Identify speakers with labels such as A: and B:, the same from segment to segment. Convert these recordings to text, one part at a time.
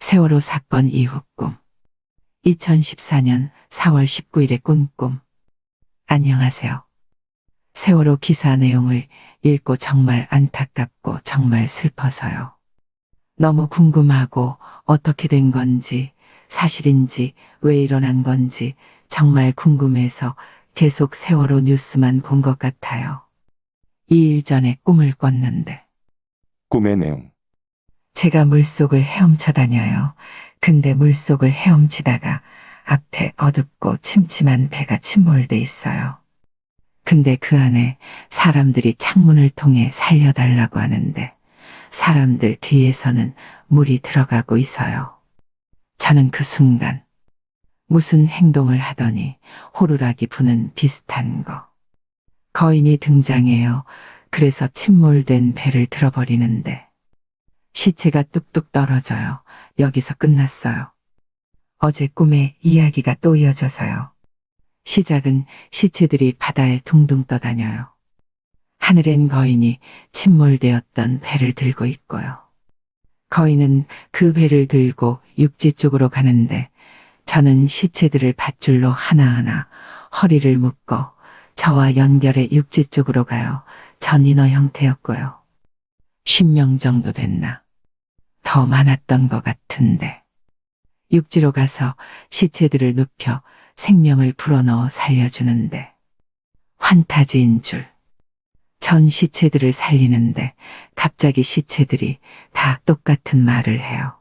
A: 세월호 사건 이후 꿈. 2014년 4월 19일의 꿈꿈. 안녕하세요. 세월호 기사 내용을 읽고 정말 안타깝고 정말 슬퍼서요. 너무 궁금하고 어떻게 된 건지, 사실인지, 왜 일어난 건지 정말 궁금해서 계속 세월호 뉴스만 본 것 같아요. 2일 전에 꿈을 꿨는데,
B: 꿈의 내용.
A: 제가 물속을 헤엄쳐 다녀요. 근데 물속을 헤엄치다가 앞에 어둡고 침침한 배가 침몰돼 있어요. 근데 그 안에 사람들이 창문을 통해 살려달라고 하는데 사람들 뒤에서는 물이 들어가고 있어요. 저는 그 순간 무슨 행동을 하더니 호루라기 부는 비슷한 거. 거인이 등장해요. 그래서 침몰된 배를 들어버리는데 시체가 뚝뚝 떨어져요. 여기서 끝났어요. 어제 꿈에 이야기가 또 이어져서요. 시작은 시체들이 바다에 둥둥 떠다녀요. 하늘엔 거인이 침몰되었던 배를 들고 있고요. 거인은 그 배를 들고 육지 쪽으로 가는데 저는 시체들을 밧줄로 하나하나 허리를 묶어 저와 연결해 육지 쪽으로 가요. 전 인어 형태였고요. 10명 정도 됐나? 더 많았던 것 같은데. 육지로 가서 시체들을 눕혀 생명을 불어넣어 살려주는데. 환타지인 줄. 전 시체들을 살리는데 갑자기 시체들이 다 똑같은 말을 해요.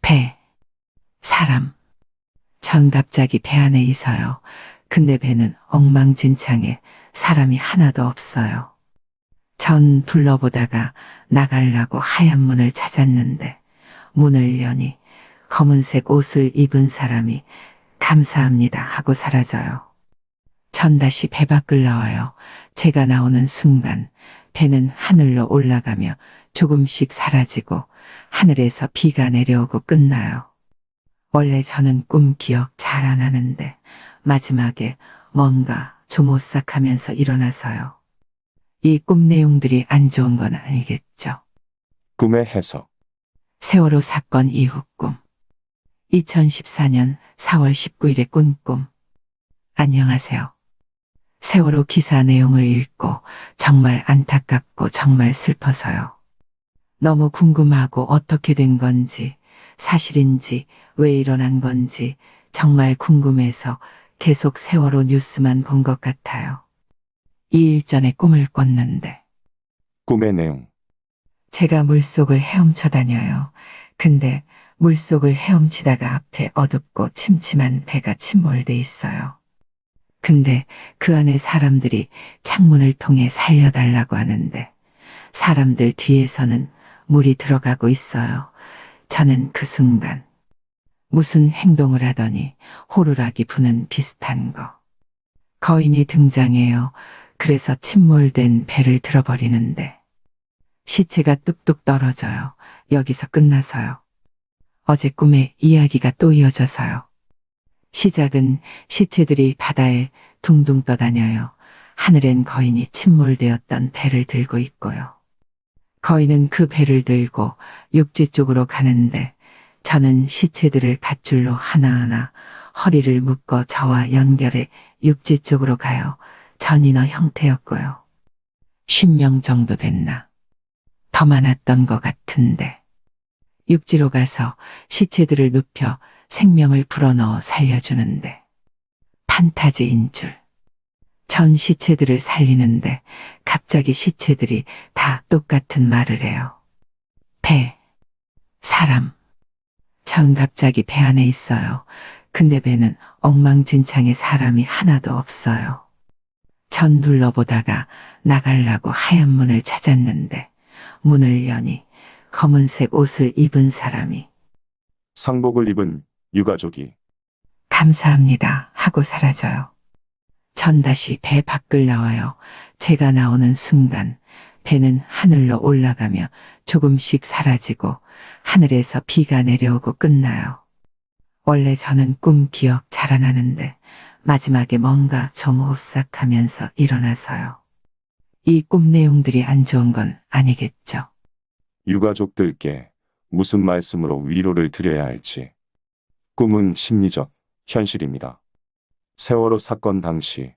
A: 배. 사람. 전 갑자기 배 안에 있어요. 근데 배는 엉망진창에 사람이 하나도 없어요. 전 둘러보다가 나가려고 하얀 문을 찾았는데 문을 여니 검은색 옷을 입은 사람이 감사합니다 하고 사라져요. 전 다시 배 밖을 나와요. 제가 나오는 순간 배는 하늘로 올라가며 조금씩 사라지고 하늘에서 비가 내려오고 끝나요. 원래 저는 꿈 기억 잘 안 하는데 마지막에 뭔가 좀 오싹하면서 일어나서요. 이 꿈 내용들이 안 좋은 건 아니겠죠.
B: 꿈의 해석.
A: 세월호 사건 이후 꿈. 2014년 4월 19일의 꿈꿈. 안녕하세요. 세월호 기사 내용을 읽고 정말 안타깝고 정말 슬퍼서요. 너무 궁금하고 어떻게 된 건지, 사실인지, 왜 일어난 건지 정말 궁금해서 계속 세월호 뉴스만 본 것 같아요. 2일 전에 꿈을 꿨는데,
B: 꿈의 내용.
A: 제가 물속을 헤엄쳐 다녀요. 근데 물속을 헤엄치다가 앞에 어둡고 침침한 배가 침몰돼 있어요. 근데 그 안에 사람들이 창문을 통해 살려달라고 하는데 사람들 뒤에서는 물이 들어가고 있어요. 저는 그 순간 무슨 행동을 하더니 호루라기 부는 비슷한 거. 거인이 등장해요. 그래서 침몰된 배를 들어버리는데 시체가 뚝뚝 떨어져요. 여기서 끝나서요. 어제 꿈에 이야기가 또 이어져서요. 시작은 시체들이 바다에 둥둥 떠다녀요. 하늘엔 거인이 침몰되었던 배를 들고 있고요. 거인은 그 배를 들고 육지 쪽으로 가는데 저는 시체들을 밧줄로 하나하나 허리를 묶어 저와 연결해 육지 쪽으로 가요. 전인어 형태였고요. 10명 정도 됐나? 더 많았던 것 같은데. 육지로 가서 시체들을 눕혀 생명을 불어넣어 살려주는데 판타지인 줄. 전 시체들을 살리는데 갑자기 시체들이 다 똑같은 말을 해요. 배, 사람. 전 갑자기 배 안에 있어요. 근데 배는 엉망진창에 사람이 하나도 없어요. 전 둘러보다가 나가려고 하얀 문을 찾았는데 문을 여니 검은색 옷을 입은 사람이
B: 상복을 입은 유가족이.
A: 감사합니다 하고 사라져요. 전 다시 배 밖을 나와요. 제가 나오는 순간 배는 하늘로 올라가며 조금씩 사라지고 하늘에서 비가 내려오고 끝나요. 원래 저는 꿈 기억 잘 안 하는데 마지막에 뭔가 좀 오싹하면서 일어나서요. 이 꿈 내용들이 안 좋은 건 아니겠죠.
B: 유가족들께 무슨 말씀으로 위로를 드려야 할지. 꿈은 심리적 현실입니다. 세월호 사건 당시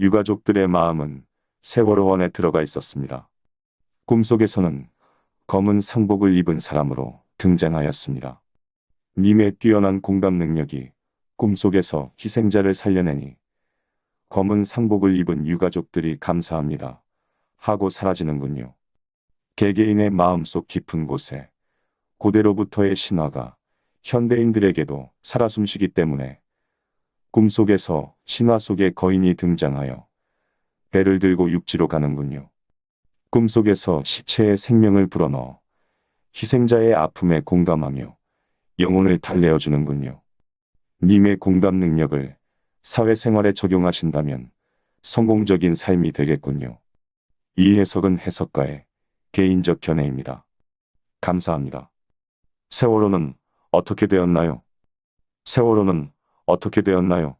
B: 유가족들의 마음은 세월호원에 들어가 있었습니다. 꿈속에서는 검은 상복을 입은 사람으로 등장하였습니다. 님의 뛰어난 공감 능력이 꿈속에서 희생자를 살려내니 검은 상복을 입은 유가족들이 감사합니다. 하고 사라지는군요. 개개인의 마음속 깊은 곳에 고대로부터의 신화가 현대인들에게도 살아 숨쉬기 때문에 꿈속에서 신화 속의 거인이 등장하여 배를 들고 육지로 가는군요. 꿈속에서 시체의 생명을 불어넣어 희생자의 아픔에 공감하며 영혼을 달래어 주는군요. 님의 공감 능력을 사회생활에 적용하신다면 성공적인 삶이 되겠군요. 이 해석은 해석가의 개인적 견해입니다. 감사합니다. 세월호는 어떻게 되었나요? 세월호는 어떻게 되었나요?